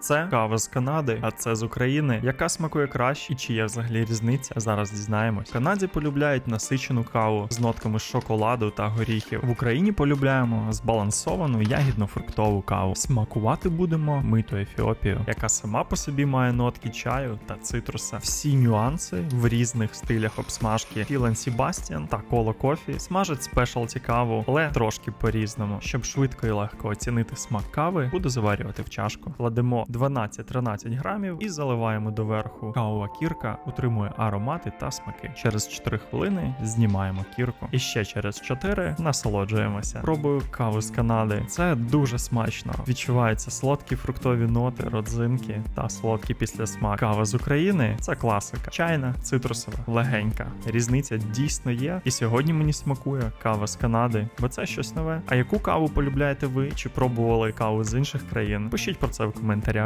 Це кава з Канади, а це з України. Яка смакує краще і чи є взагалі різниця? Зараз дізнаємось. В Канаді полюбляють насичену каву з нотками шоколаду та горіхів. В Україні полюбляємо збалансовану ягідно-фруктову каву. Смакувати будемо миту Ефіопію, яка сама по собі має нотки чаю та цитруса. Всі нюанси в різних стилях обсмажки. Філен Сібастіан та коло кофі смажать спешалті каву, але трошки по-різному. Щоб швидко і легко оцінити смак кави, буду заварювати в чашку. Кладемо 12-13 грамів і заливаємо доверху. Кавова кірка утримує аромати та смаки. Через 4 хвилини знімаємо кірку. І ще через 4 насолоджуємося. Пробую каву з Канади. Це дуже смачно. Відчуваються солодкі фруктові ноти, родзинки та солодкий післясмак. Кава з України це класика. Чайна, цитрусова, легенька. Різниця дійсно є. І сьогодні мені смакує кава з Канади, бо це щось нове. А яку каву полюбляєте ви? Чи пробували каву з інших країн? Пишіть про це в коментарях.